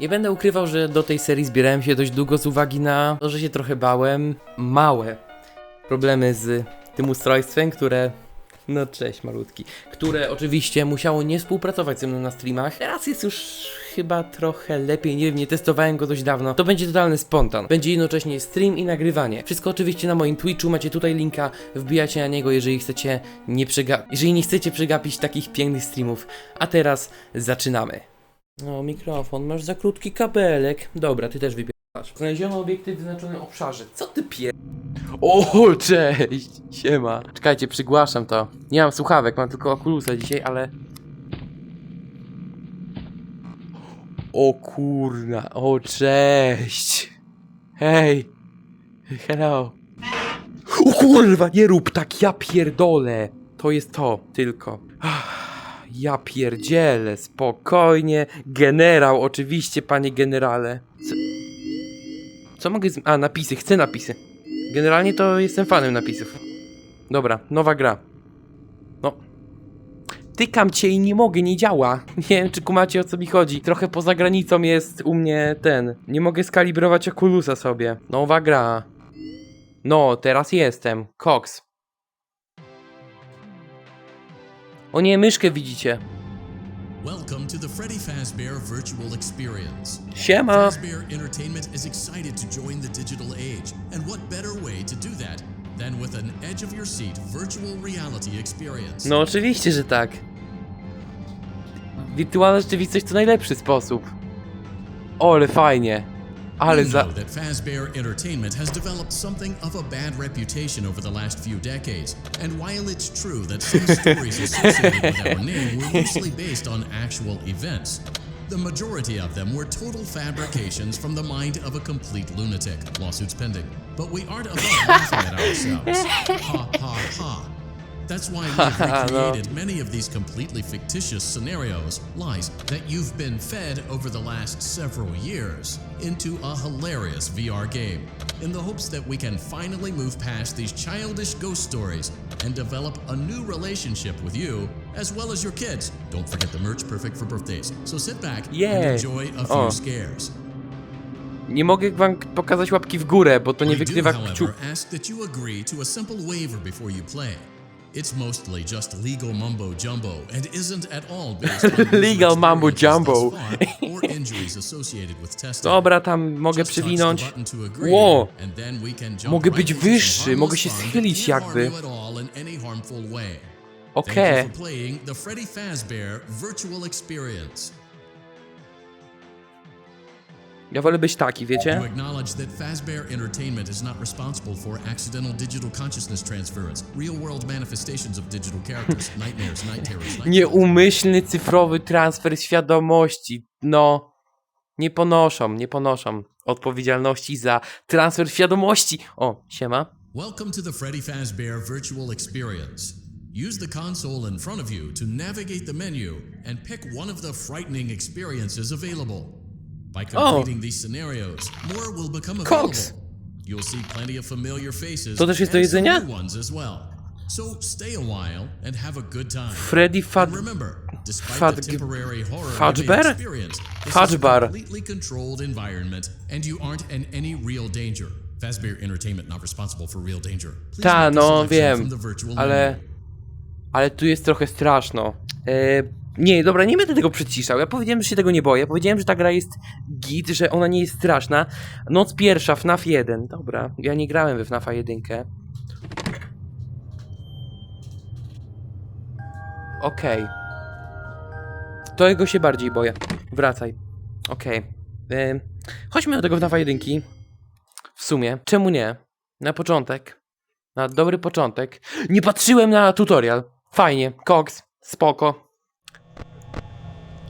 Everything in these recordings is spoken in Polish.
Nie będę ukrywał, że do tej serii zbierałem się dość długo z uwagi na to, że się trochę bałem. Małe problemy z tym ustrojstwem, które. No cześć malutki. Które oczywiście musiało nie współpracować ze mną na streamach. Teraz jest już chyba trochę lepiej, nie wiem, nie testowałem go dość dawno. To będzie totalny spontan. Będzie jednocześnie stream i nagrywanie. Wszystko oczywiście na moim Twitchu, macie tutaj linka, wbijacie na niego, jeżeli chcecie nie przega- jeżeli nie chcecie przegapić takich pięknych streamów. A teraz zaczynamy. No, mikrofon, masz za krótki kabelek. Dobra, ty też wybierasz. Znaleziono obiekty w wyznaczonym obszarze. Co ty pier... O, cześć! Siema. Czekajcie, przygłaszam to. Nie mam słuchawek, mam tylko okulusa dzisiaj, ale... O kurna, o cześć! Hej! Hello! O kurwa, nie rób tak, ja pierdolę! To jest to, tylko. Ach, Ja pierdzielę, spokojnie. Generał, oczywiście, panie generale. Co, co mogę z... A, napisy, chcę napisy. Generalnie to jestem fanem napisów. Dobra, nowa gra. No. Tykam cię i nie mogę, nie działa. Nie wiem, czy kumacie o co mi chodzi. Trochę poza granicą jest u mnie ten. Nie mogę skalibrować okulusa sobie. Nowa gra. No, teraz jestem. Cox. O nie, myszkę widzicie. Welcome to the Freddy Fazbear Virtual Experience. Siema. Fazbear Entertainment is excited to join the digital age, and what better way to do that than with an edge of your seat virtual reality experience? No oczywiście, że tak. Wirtualna rzeczywistość to najlepszy sposób. O, ale fajnie. Ale za... know that Fazbear Entertainment has developed something of a bad reputation over the last few decades, and while it's true that some stories associated with our name were loosely based on actual events, the majority of them were total fabrications from the mind of a complete lunatic. Lawsuits pending. But we aren't above laughing at ourselves. Ha ha ha. That's why we've recreated many of these completely fictitious scenarios, lies that you've been fed over the last several years, into a hilarious VR game, in the hopes that we can finally move past these childish ghost stories and develop a new relationship with you, as well as your kids. Don't forget the merch perfect for birthdays. So sit back and enjoy a few Oh. scares. Nie mogę wam pokazać łapki w górę, bo to nie wykrywa however, It's mostly just legal mumbo jumbo and isn't at all based on Legal mumbo jumbo. or injuries associated with testing. Dobra, tam mogę przewinąć. Ło! Mogę być wyższy, mogę się schylić jakby. you at Ja wolę być taki, wiecie? acknowledge that Fazbear Entertainment is not responsible for accidental digital consciousness transference, real-world manifestations of digital characters, nightmares, night terrors, night chills. Nieumyślny cyfrowy transfer świadomości. No. Nie ponoszą, nie ponoszą odpowiedzialności za transfer świadomości. O, siema. Welcome to the Freddy Fazbear Virtual Experience. Use the console in front of you to navigate the menu and pick one of the frightening experiences available. By completing these scenarios, more will become available. Cox. You'll see plenty of familiar faces To też jest do and some jedzenia? new ones as well. So stay a while and have a good time. Freddy. And remember, despite the temporary horror you may experience, this Fudge is a Bar. completely controlled environment, and you aren't in any real danger. Fazbear Entertainment not responsible for real danger. Please Ta, make a no selection wiem, from the virtual ale... menu. Ale tu jest trochę straszno. E, nie, dobra, nie będę tego przyciszał. Ja powiedziałem, że się tego nie boję. Powiedziałem, że ta gra jest git, że ona nie jest straszna. Noc pierwsza, FNAF 1. Dobra, ja nie grałem we FNAFa 1. Okej. Tego się bardziej boję. Wracaj. Okej. E, Chodźmy do tego FNAFa 1. W sumie. Czemu nie? Na początek. Na dobry początek. Nie patrzyłem na tutorial. Fajnie. Cox. Spoko.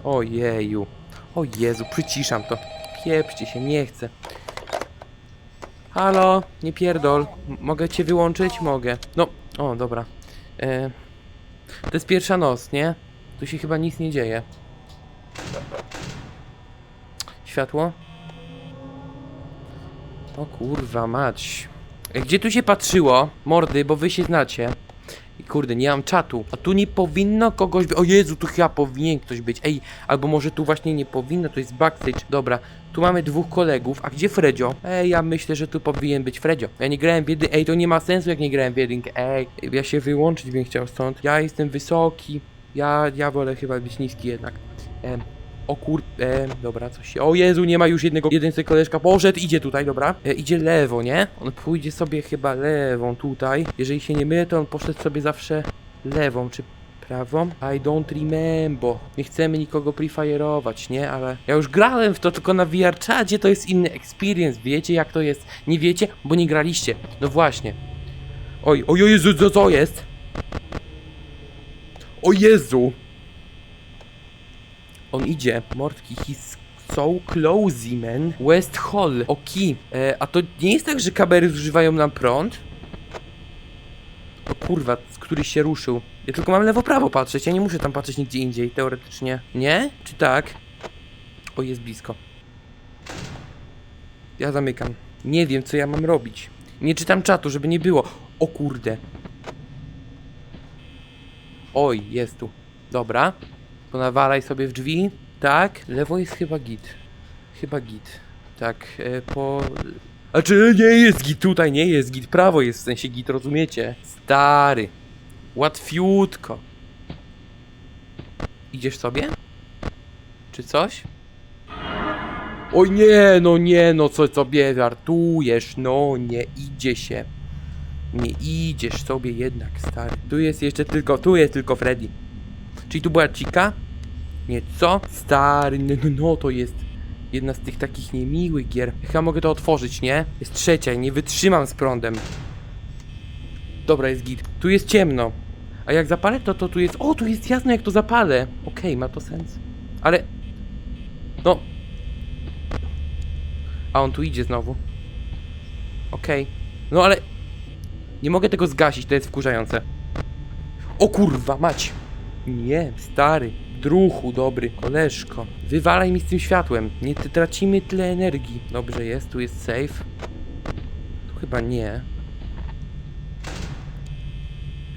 Ojeju. O Jezu, przyciszam to. Pieprzcie się, nie chcę. Halo, nie pierdol. Mogę cię wyłączyć? Mogę. No, o, dobra. E, to jest pierwsza noc, nie? Tu się chyba nic nie dzieje. Światło? O kurwa mać. E, Gdzie tu się patrzyło? Mordy, bo wy się znacie. I kurde, nie mam czatu. A tu nie powinno kogoś być. O Jezu, tu chyba powinien ktoś być. Ej, albo może tu właśnie nie powinno, to jest backstage. Dobra, tu mamy dwóch kolegów. A gdzie Fredzio? Ej, ja myślę, że tu powinien być Fredzio. Ja nie grałem w jedynkę. Ej, to nie ma sensu, jak nie grałem w jedynkę. Ej, ja się wyłączyć bym chciał stąd. Ja jestem wysoki. Ja, ja wolę chyba być niski jednak. Em, o kur... E, dobra, coś się... O Jezu, nie ma już jednego... Jeden sobie koleżka poszedł, idzie tutaj, dobra. E, idzie lewo, nie? On pójdzie sobie chyba lewą tutaj. Jeżeli się nie mylę, to on poszedł sobie zawsze lewą, czy prawą? I don't remember. Nie chcemy nikogo prefire'ować, nie? Ale ja już grałem w to, tylko na VR czacie to jest inny experience. Wiecie jak to jest? Nie wiecie? Bo nie graliście. No właśnie. Oj, oj, o Jezu, co to jest? O Jezu! On idzie. Mordki, he's so closey, man. West Hall. Oki. E, a to nie jest tak, że kamery zużywają nam prąd? O kurwa, z któryś się ruszył. Ja tylko mam lewo-prawo patrzeć, ja nie muszę tam patrzeć nigdzie indziej, teoretycznie. Nie? Czy tak? O, jest blisko. Ja zamykam. Nie wiem, co ja mam robić. Nie czytam czatu, żeby nie było. O kurde. Oj, jest tu. Dobra. To nawalaj sobie w drzwi. Tak. Lewo jest chyba git. Chyba git. Tak, e, po... A czy nie jest git? Tutaj nie jest git. Prawo jest w sensie git, rozumiecie? Stary. Łatwiutko. Idziesz sobie? Czy coś? Oj nie, no nie, no co sobie żartujesz, no nie idzie się. Nie idziesz sobie jednak, stary. Tu jest jeszcze tylko, tu jest tylko Freddy. Czyli tu była Chica? Nie, co? Stary, no, to jest jedna z tych takich niemiłych gier. Chyba mogę to otworzyć, nie? Jest trzecia i nie wytrzymam z prądem. Dobra, jest git. Tu jest ciemno. A jak zapalę, to, to tu jest... O, tu jest jasno, jak to zapalę. Okej, ma to sens. Ale... No... A on tu idzie znowu. Okej. No ale... Nie mogę tego zgasić, to jest wkurzające. O kurwa, mać! Nie, stary. Druchu, dobry, koleżko. Wywalaj mi z tym światłem. Nie tracimy tyle energii. Dobrze jest, tu jest safe. Tu chyba nie.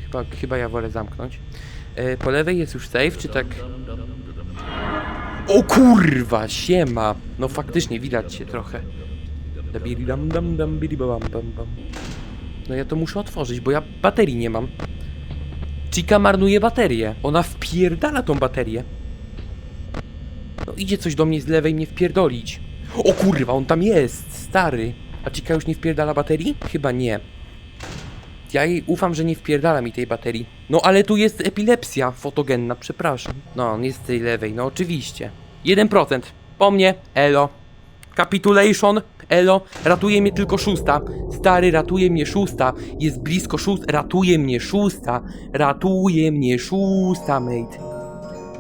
Chyba, chyba ja wolę zamknąć. E, po lewej jest już safe, czy tak? O kurwa, siema! No faktycznie widać się trochę. No ja to muszę otworzyć, bo ja baterii nie mam. Chica marnuje baterię. Ona wpierdala tą baterię. No idzie coś do mnie z lewej mnie wpierdolić. O kurwa, on tam jest, stary. A Chica już nie wpierdala baterii? Chyba nie. Ja jej ufam, że nie wpierdala mi tej baterii. No ale tu jest epilepsja fotogenna, przepraszam. No, on jest z tej lewej, no oczywiście. 1%. Po mnie, elo. Capitulation, elo. Ratuje mnie tylko szósta. Stary, ratuje mnie szósta. Jest blisko szósta. Ratuje mnie szósta. Ratuje mnie szósta, mate.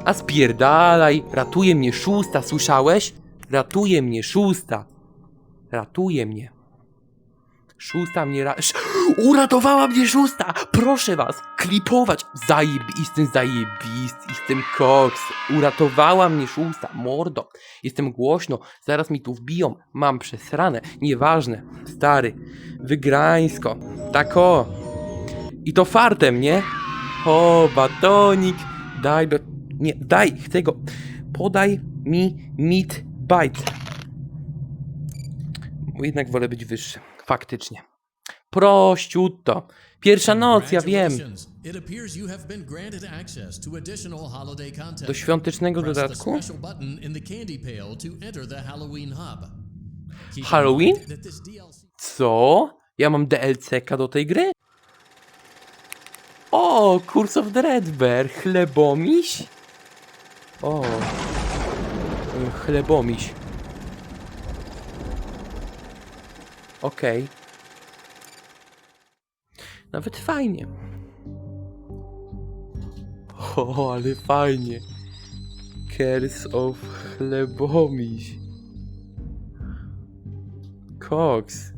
A spierdalaj. Ratuje mnie szósta, słyszałeś? Ratuje mnie szósta. Ratuje mnie. Szósta mnie ra... Uratowała mnie szósta! Proszę was, klipować! Zajebistym, zajebistym koks. Uratowała mnie szósta, mordo. Jestem głośno, zaraz mi tu wbiją. Mam przesrane, nieważne. Stary, wygrańsko. Tak o. I to fartem, nie? O, batonik. Daj, do... nie, daj, chcę go. Podaj mi meat bite. Jednak wolę być wyższy. Faktycznie. Prościutto. Pierwsza noc, ja wiem. Do świątecznego dodatku? Halloween Co? Ja mam DLC-ka do tej gry? O, Curse of the Red Bear, chlebomiś? O, chlebomiś. Okej. Nawet fajnie. O, ale fajnie. Curse of chlebomiś. Cox.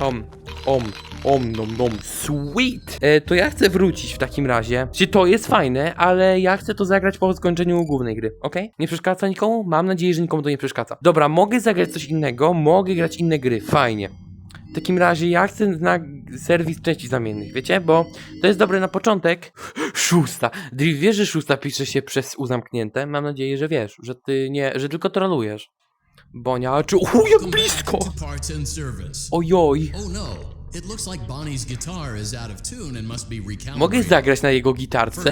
Om, om, om, nom, nom. Sweet! E, to ja chcę wrócić w takim razie. Czy to jest fajne, ale ja chcę to zagrać po skończeniu głównej gry, ok? Nie przeszkadza nikomu? Mam nadzieję, że nikomu to nie przeszkadza. Dobra, mogę zagrać coś innego, mogę grać inne gry, fajnie. W takim razie ja chcę na serwis części zamiennych, wiecie? Bo to jest dobre na początek. Szósta. Drift, wiesz, że szósta pisze się przez U zamknięte? Mam nadzieję, że wiesz, że ty nie, że tylko trolujesz. Bonia, czy... Uuu, jak blisko! Ojoj. Mogę zagrać na jego gitarce?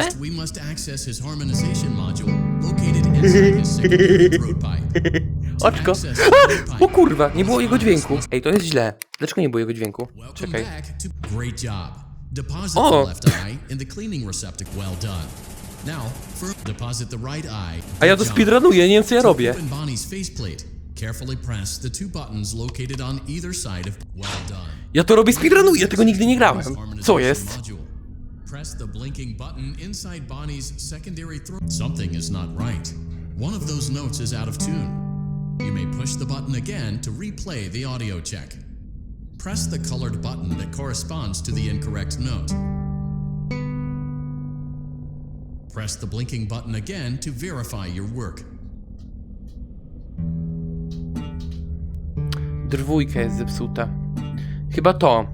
Oczko. pipe, O kurwa, nie było jego dźwięku. Ej, to jest źle. Dlaczego nie było jego dźwięku? Czekaj. O. A ja to speedrunuję, nie wiem co ja robię. Ja to robię speedrunuję, ja tego nigdy nie grałem. Co jest? Press the blinking button inside Bonnie's secondary throat. Something is not right. One of those notes is out of tune. You may push the button again to replay the audio check. Press the colored button that corresponds to the incorrect note. Press the blinking button again to verify your work. Drwójka jest zepsuta. Chyba to.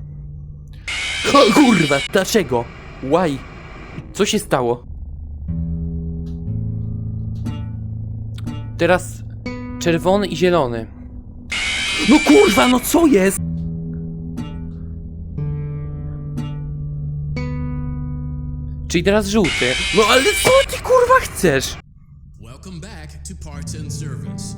Kurwa, dlaczego? Why? Co się stało? Teraz czerwony i zielony. No kurwa, no co jest? Czyli teraz żółty. No ale co ty kurwa chcesz? Welcome back to Parts and Service.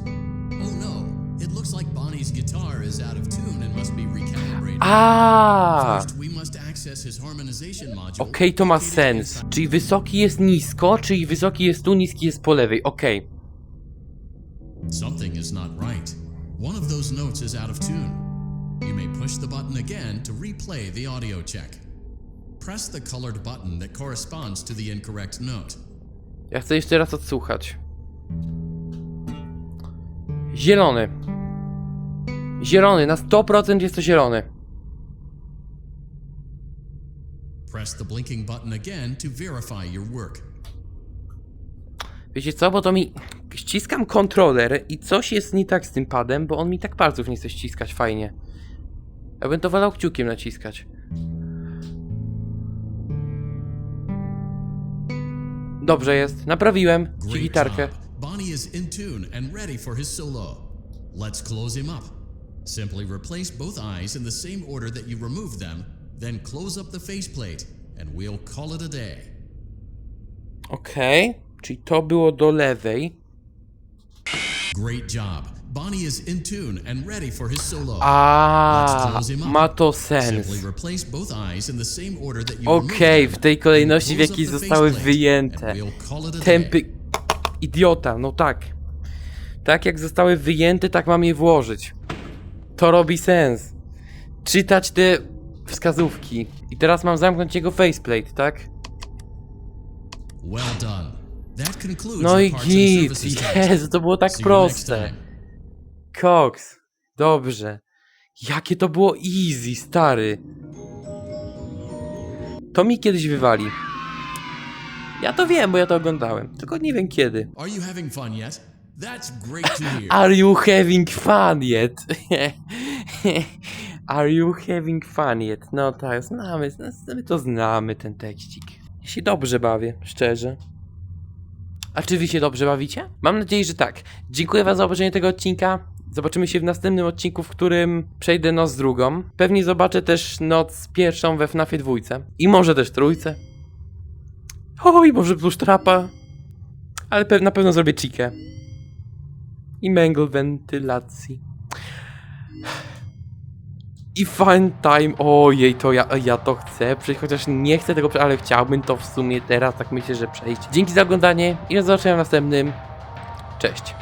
Oh no, it looks like Bonnie's guitar is out of tune and must be recalibrated. A. First, we must access his harmonization module. Okej, to ma sens. Czyli wysoki jest nisko, czyli wysoki jest tu, niski jest po lewej. Okej. Something is not right. One of those notes is out of tune. You may push the button again to replay the audio check. Press the colored button that corresponds to the incorrect note. Ja chcę jeszcze raz odsłuchać. Zielony. Zielony, na 100% jest to zielony. Press the blinking button again to verify your work. Wiecie co, bo to mi... Ściskam kontroler i coś jest nie tak z tym padem, bo on mi tak palców nie chce ściskać fajnie. Ja bym to wolał kciukiem naciskać. Dobrze jest, naprawiłem ci gitarkę. Bonnie is in tune and ready for his solo. Let's close him up. Simply replace both eyes in the same order that you removed them, then close up the faceplate, and we'll call it a day. Okej, czyli to było do lewej. Great job. Bonnie is in tune and ready for his solo. A, ma to sens. Okej, removed w tej kolejności, w jakiej zostały wyjęte. Tępy... Idiota, no tak. Tak jak zostały wyjęte, tak mam je włożyć. To robi sens. Czytać te wskazówki. I teraz mam zamknąć jego faceplate, tak? Well done. No i git. Jezu, to było tak proste. Cox. Dobrze. Jakie to było easy, stary. To mi kiedyś wywali. Ja to wiem, bo ja to oglądałem. Tylko nie wiem kiedy. Are you having fun yet? That's great to hear. Are you having fun yet? Are you having fun yet? No tak, znamy, zna- my to znamy ten tekścik. Ja się dobrze bawię, szczerze. A czy wy się dobrze bawicie? Mam nadzieję, że tak. Dziękuję wam za obejrzenie tego odcinka. Zobaczymy się w następnym odcinku, w którym przejdę noc drugą. Pewnie zobaczę też noc pierwszą we FNAFie dwójce. I może też trójce. Oj, może plus trapa. Ale pe- na pewno zrobię chikę i męgl wentylacji. I fun time. Ojej, to ja, ja to chcę przejść, chociaż nie chcę tego, prze- ale chciałbym to w sumie teraz, tak myślę, że przejść. Dzięki za oglądanie i do zobaczenia w następnym. Cześć.